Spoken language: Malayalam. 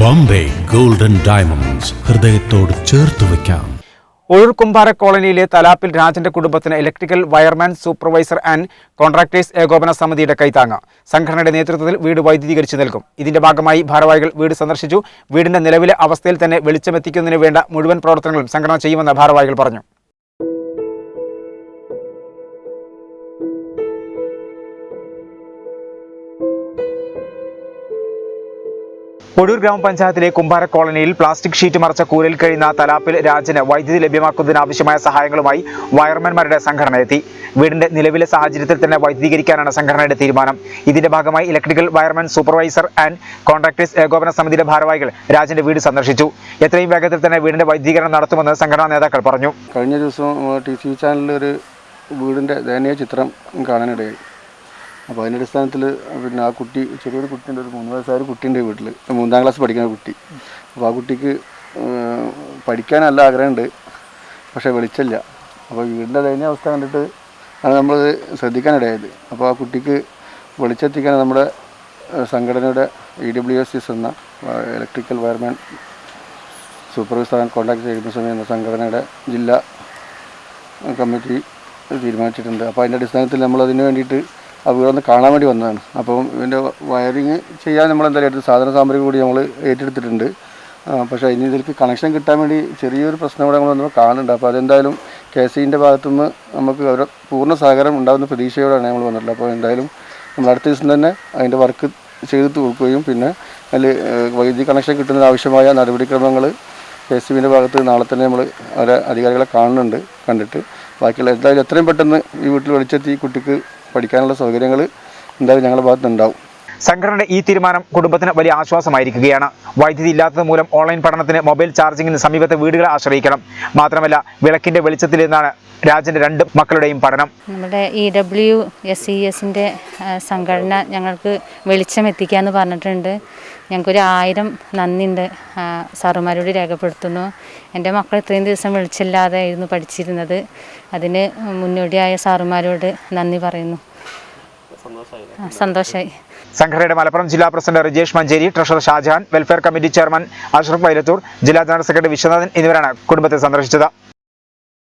ബോംബെ ഗോൾഡൻ ഡയമണ്ട്സ് ഹൃദയത്തോട് ചേർത്ത് വയ്ക്കാം. കുമ്പാര കോളനിയിലെ തലാപ്പിൽ രാജന്റെ കുടുംബത്തിന് electrical wireman supervisor and contractors ഏകോപന സമിതിയുടെ കൈത്താങ്ങ. സംഘടനയുടെ നേതൃത്വത്തിൽ വീട് വൈദ്യുതീകരിച്ചു നൽകും. ഇതിന്റെ ഭാഗമായി ഭാരവാഹികൾ വീട് സന്ദർശിച്ചു. വീടിന്റെ നിലവിലെ അവസ്ഥയിൽ തന്നെ വെളിച്ചമെത്തിക്കുന്നതിന് വേണ്ട മുഴുവൻ പ്രവർത്തനങ്ങളും സംഘടന ചെയ്യുമെന്ന് ഭാരവാഹികൾ പറഞ്ഞു. ഒടൂർ ഗ്രാമപഞ്ചായത്തിലെ കുമ്പാര കോളനിയിൽ പ്ലാസ്റ്റിക് ഷീറ്റ് മറച്ച കൂരയിൽ കഴിയുന്ന തലാപ്പിൽ രാജന് വൈദ്യുതി ലഭ്യമാക്കുന്നതിന് ആവശ്യമായ സഹായങ്ങളുമായി വയർമാൻമാരുടെ സംഘടന എത്തി. വീടിന്റെ നിലവിലെ സാഹചര്യത്തിൽ തന്നെ വൈദ്യുതീകരിക്കാനാണ് സംഘടനയുടെ തീരുമാനം. ഇതിന്റെ ഭാഗമായി electrical wireman supervisor and contractors ഏകോപന സമിതിയുടെ ഭാരവാഹികൾ രാജന്റെ വീട് സന്ദർശിച്ചു. എത്രയും വേഗത്തിൽ തന്നെ വീടിന്റെ വൈദ്യുതീകരണം നടത്തുമെന്ന് സംഘടനാ നേതാക്കൾ പറഞ്ഞു. കഴിഞ്ഞ ദിവസം ടി ചാനലിൽ ഒരു വീടിന്റെ ദയനീയ ചിത്രം കാണാനിടയായി. അപ്പോൾ അതിന്റെ അടിസ്ഥാനത്തിൽ പിന്നെ ആ കുട്ടി ചെറിയൊരു കുട്ടിയുണ്ട് ഒരു മൂന്ന് വയസ്സായ ഒരു കുട്ടിയുണ്ട് വീട്ടിൽ മൂന്നാം ക്ലാസ് പഠിക്കുന്ന കുട്ടി. അപ്പോൾ ആ കുട്ടിക്ക് പഠിക്കാൻ നല്ല ആഗ്രഹമുണ്ട് പക്ഷേ വെളിച്ചമില്ല. അപ്പോൾ വീടിന്റെ ദയനീയ അവസ്ഥ കണ്ടിട്ട് ആണ് നമ്മൾ ശ്രദ്ധിക്കാനിടയായത്. അപ്പോൾ ആ കുട്ടിക്ക് വെളിച്ചെത്തിക്കാൻ നമ്മുടെ സംഘടനയുടെ ഇ ഡബ്ല്യു എസ് എസ് എന്ന electrical wireman supervisor and contact ചെയ്യുന്ന എന്ന സംഘടനയുടെ ജില്ലാ കമ്മിറ്റി തീരുമാനിച്ചിട്ടുണ്ട്. അപ്പോൾ അതിന്റെ അടിസ്ഥാനത്തിൽ നമ്മൾ അതിന് വേണ്ടിയിട്ട് ആ വീടൊന്ന് കാണാൻ വേണ്ടി വന്നതാണ്. അപ്പം ഇതിന്റെ വയറിങ് ചെയ്യാൻ നമ്മൾ എന്തായാലും എടുത്ത് സാധന സാമഗ്രി കൂടി നമ്മൾ ഏറ്റെടുത്തിട്ടുണ്ട്. പക്ഷേ ഇനി ഇതിലേക്ക് കണക്ഷൻ കിട്ടാൻ വേണ്ടി ചെറിയൊരു പ്രശ്നം ഇവിടെ നമ്മൾ നമ്മൾ കാണുന്നുണ്ട്. അപ്പോൾ അതെന്തായാലും കെ സിന്റെ ഭാഗത്തുനിന്ന് നമുക്ക് അവരുടെ പൂർണ സഹകരണം ഉണ്ടാകുന്ന പ്രതീക്ഷയോടാണ് നമ്മൾ വന്നിട്ടുള്ളത്. അപ്പോൾ എന്തായാലും നമ്മൾ അടുത്ത ദിവസം തന്നെ അതിന്റെ വർക്ക് ചെയ്ത് തീർക്കുകയും പിന്നെ അതിൽ വൈദ്യുതി കണക്ഷൻ കിട്ടുന്നതിന് ആവശ്യമായ നടപടിക്രമങ്ങൾ കെ എസ് ബിന്റെ ഭാഗത്ത് നാളെ തന്നെ നമ്മൾ അവരെ അധികാരികളെ കാണുന്നുണ്ട് കണ്ടിട്ട്. ബാക്കിയുള്ള എന്തായാലും എത്രയും പെട്ടെന്ന് ഈ വീട്ടിൽ വിളിച്ചെത്തി കുട്ടിക്ക് പഠിക്കാനുള്ള സൗകര്യങ്ങൾ എന്തായാലും ഞങ്ങളുടെ ഭാഗത്ത് ഉണ്ടാവും സംഘടനയുടെ ഈ തീരുമാനം കുടുംബത്തിന് വലിയ ആശ്വാസമായിരിക്കുകയാണ്. വൈദ്യുതി ഇല്ലാത്തത് മൂലം ഓൺലൈൻ പഠനത്തിന് മൊബൈൽ ചാർജിങ്ങിന് സമീപത്തെ വീടുകളെ ആശ്രയിക്കണം. മാത്രമല്ല വിളക്കിന്റെ വെളിച്ചത്തിൽ നിന്നാണ് രാജന്റെ രണ്ട് മക്കളുടെയും പഠനം. നമ്മുടെ ഇ ഡബ്ല്യു എസ് ഇ എസിന്റെ സംഘടന ഞങ്ങൾക്ക് വെളിച്ചം എത്തിക്കാന്ന് പറഞ്ഞിട്ടുണ്ട്. ഞങ്ങൾക്കൊരു ആയിരം നന്ദിയുണ്ട് സാറുമാരോട് രേഖപ്പെടുത്തുന്നു. എന്റെ മക്കൾ ഇത്രയും ദിവസം വെളിച്ചമില്ലാതെ ആയിരുന്നു പഠിച്ചിരുന്നത്. അതിന് മുന്നോടിയായ സാറുമാരോട് നന്ദി പറയുന്നു. സന്തോഷമായി സംഘടനയുടെ മലപ്പുറം ജില്ലാ president Rijesh Manjeri treasurer Shajahan welfare committee chairman Ashraf Vailathur ജില്ലാ ജനറൽ സെക്രട്ടറി വിശ്വനാഥൻ എന്നിവരാണ് കുടുംബത്തെ സന്ദർശിച്ചത്.